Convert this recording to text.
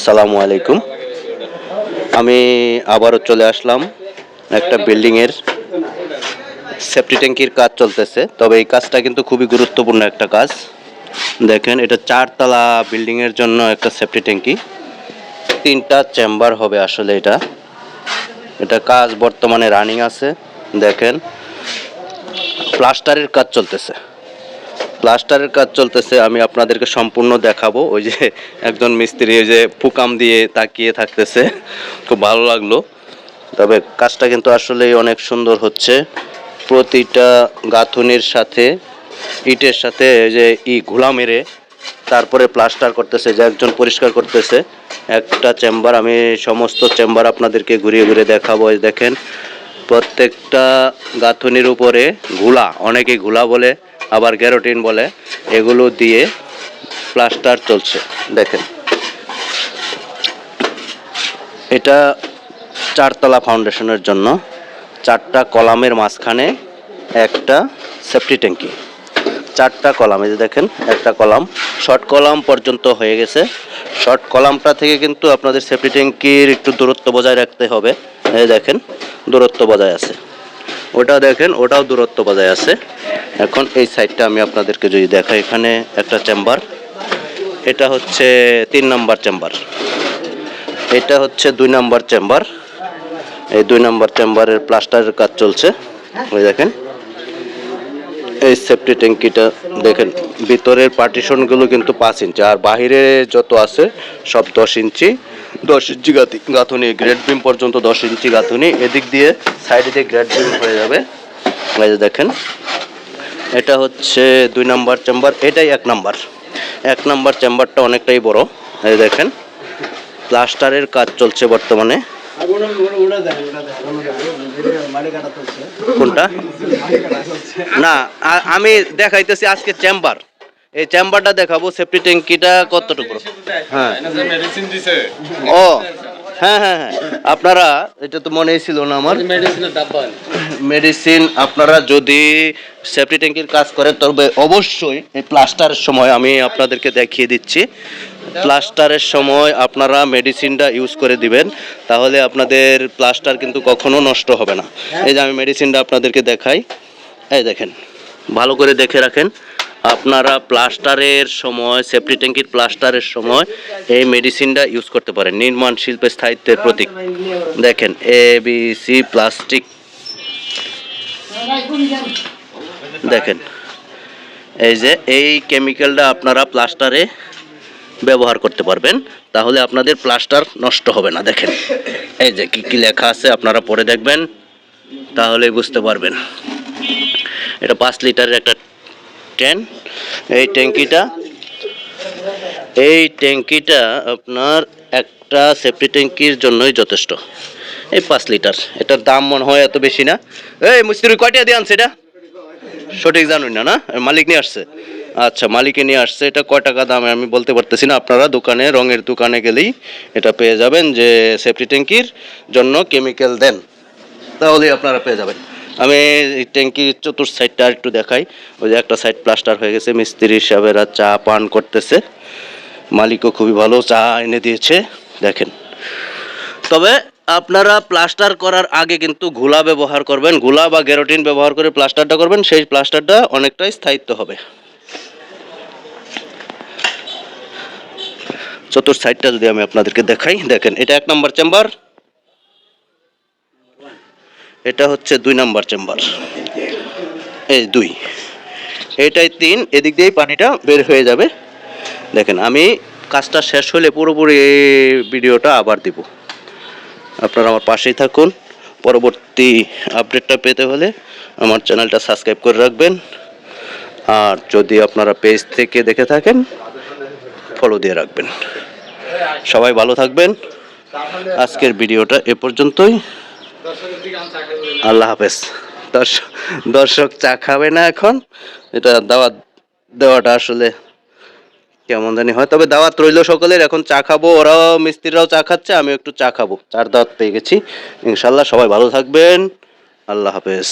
সালামু আলাইকুম। আমি আবারও চলে আসলাম একটা বিল্ডিংয়ের সেফটি ট্যাঙ্কির কাজ চলতেছে, তবে এই কাজটা কিন্তু খুবই গুরুত্বপূর্ণ একটা কাজ। দেখেন, এটা চারতলা বিল্ডিংয়ের জন্য একটা সেফটি ট্যাঙ্কি। তিনটা চেম্বার হবে আসলে এটা। এটা কাজ বর্তমানে রানিং আছে, দেখেন। প্লাস্টারের কাজ চলতেছে। প্লাস্টারের কাজ চলতেছে, আমি আপনাদেরকে সম্পূর্ণ দেখাবো। ওই যে একজন মিস্ত্রি ওই যে ফুকাম দিয়ে তাকিয়ে থাকতেছে। খুব ভালো লাগল। তবে কাজটা কিন্তু আসলেই অনেক সুন্দর হচ্ছে। প্রতিটা গাঁথুনির সাথে, ইটের সাথে যে ই ঘোলা মেরে তারপরে প্লাস্টার করতেছে, যে একজন পরিষ্কার করতেছে। একটা চেম্বার, আমি সমস্ত চেম্বার আপনাদেরকে ঘুরিয়ে ঘুরিয়ে দেখাবো। দেখেন, প্রত্যেকটা গাঁথুনির উপরে ঘোলা, অনেকে ঘোলা বলে আবার গ্যারোটিন বলে, এগুলো দিয়ে প্লাস্টার চলছে। দেখেন। এটা চারতলা ফাউন্ডেশনের জন্য, চারটা কলামের মাঝখানে একটা সেফটি ট্যাঙ্কি। চারটা কলাম, এই যে দেখেন, একটা কলাম। শর্ট কলাম পর্যন্ত হয়ে গেছে। শর্ট কলামটা থেকে কিন্তু আপনাদের সেফটি ট্যাঙ্কির একটু দূরত্ব বজায় রাখতে হবে। এই দেখেন, দূরত্ব বজায় আছে। ওটা দেখেন, ওটাও দূরত্ব বজায় আছে। এখন এই সাইডটা আমি আপনাদেরকে যদি দেখাই, এখানে একটা চেম্বার, এটা হচ্ছে তিন নাম্বার চেম্বার। এটা হচ্ছে দুই নাম্বার চেম্বার। এই দুই নাম্বার চেম্বারের প্লাস্টারের কাজ চলছে। ওই দেখেন, এই সেফটি ট্যাঙ্কিটা দেখেন, ভিতরের পার্টিশনগুলো কিন্তু পাঁচ ইঞ্চি, আর বাহিরে যত আছে সব দশ ইঞ্চি দশ ইঞ্চি গাঁথি, গাঁথুনি, গ্রেড বিম পর্যন্ত দশ ইঞ্চি গাঁথুনি, এদিক দিয়ে সাইডে দিয়ে গ্রেড বিম হয়ে যাবে। দেখেন এটা হচ্ছে দুই নাম্বার চেম্বার, এটাই এক নাম্বার। এক নাম্বার চেম্বারটা অনেকটাই বড়, এই দেখেন। প্লাস্টারের কাজ চলছে বর্তমানে। কোনটা? না আমি দেখাইতেছি আজকে চেম্বার। এই চেম্বারটা দেখাবো, সেফটি ট্যাঙ্কিটা কতটুকু? হ্যাঁ। ও হ্যাঁ হ্যাঁ হ্যাঁ। আপনারা, এটা তো মনেই ছিল না আমার। মেডিসিন আপনারা যদি সেফটি ট্যাঙ্কির কাজ করেন তবে অবশ্যই এই প্লাস্টারের সময় আমি আপনাদেরকে দেখিয়ে দিচ্ছি। প্লাস্টারের সময় আপনারা মেডিসিনটা ইউজ করে দিবেন তাহলে আপনাদের প্লাস্টার কিন্তু কখনো নষ্ট হবে না। এই যে আমি মেডিসিনটা আপনাদেরকে দেখাই এই দেখেন ভালো করে দেখে রাখেন। আপনারা প্লাস্টারের সময় সেফটি ট্যাঙ্কির প্লাস্টারের সময় এই মেডিসিনটা ইউজ করতে পারেন। নির্মাণ শিল্পের স্থায়িত্বের প্রতীক। দেখেন এ বি সি প্লাস্টিক দেখেন, এই যে এই কেমিক্যালটা আপনারা প্লাস্টারে ব্যবহার করতে পারবেন, তাহলে আপনাদের প্লাস্টার নষ্ট হবে না, দেখেন। এই যে কি কি লেখা আছে, আপনারা পরে দেখবেন, তাহলে বুঝতে পারবেন। এটা পাঁচ লিটারের একটা ট্যান, এই ট্যাঙ্কিটা এই ট্যাঙ্কিটা আপনার একটা সেফটি ট্যাঙ্কির জন্যই যথেষ্ট। এই পাঁচ লিটার। এটার দাম মনে হয় এত বেশি না। এই মিস্ত্রি কয়টা দিয়ে আনছে এটা? সঠিক জানুন না না? মালিক নিয়ে আসছে। আচ্ছা মালিকে নিয়ে আসছে। এটা কয় টাকা দামে আমি বলতে পারতেছি না আপনারা। দোকানে, রঙের দোকানে গেলেই এটা পেয়ে যাবেন যে সেফটি ট্যাঙ্কির জন্য কেমিক্যাল দেন। তাহলেই আপনারা পেয়ে যাবেন। আমি ট্যাঙ্কির চতুর্থ সাইডটা একটু দেখাই। ওই যে একটা সাইড প্লাস্টার হয়ে গেছে। মিস্ত্রি সাহেবেরা চা পান করতেছে। মালিকও খুবই ভালো চা এনে দিয়েছে। দেখেন। তবে আপনারা প্লাস্টার করার আগে কিন্তু ঘোলা ব্যবহার করবেন, ঘোলা বা গ্যারোটিন ব্যবহার করে প্লাস্টারটা করবেন, সেই প্লাস্টারটা অনেকটাই স্থায়িত্ব হবে। চতুর্থ সাইডটা যদি আমি আপনাদেরকে দেখাই, দেখেন, এটা এক নম্বর চেম্বার এটা হচ্ছে দুই নম্বর চেম্বার এই দুই। এটাই তিন, এদিক দিয়েই পানিটা বের হয়ে যাবে। দেখেন, আমি কাজটা শেষ হলে পুরোপুরি ভিডিওটা আবার দিব। আপনারা আমার পাশেই থাকুন। পরবর্তী আপডেটটা পেতে হলে আমার চ্যানেলটা সাবস্ক্রাইব করে রাখবেন। আর যদি আপনারা পেজ থেকে দেখে থাকেন ফলো দিয়ে রাখবেন। সবাই ভালো থাকবেন। আজকের ভিডিওটা এ পর্যন্তই। আল্লাহ হাফেজ। দর্শক দর্শক চা খাবে না এখন। এটা দাওয়াত দেওয়াটা আসলে কেমন জানি হয়। তবে দাওয়াত রইল সকলের, এখন চা খাব, ওরাও মিস্ত্রিরাও চা খাচ্ছে আমি একটু চা খাব। চার দাওয়াত পেয়ে গেছি। ইনশাল্লাহ সবাই ভালো থাকবেন। আল্লাহ হাফেজ।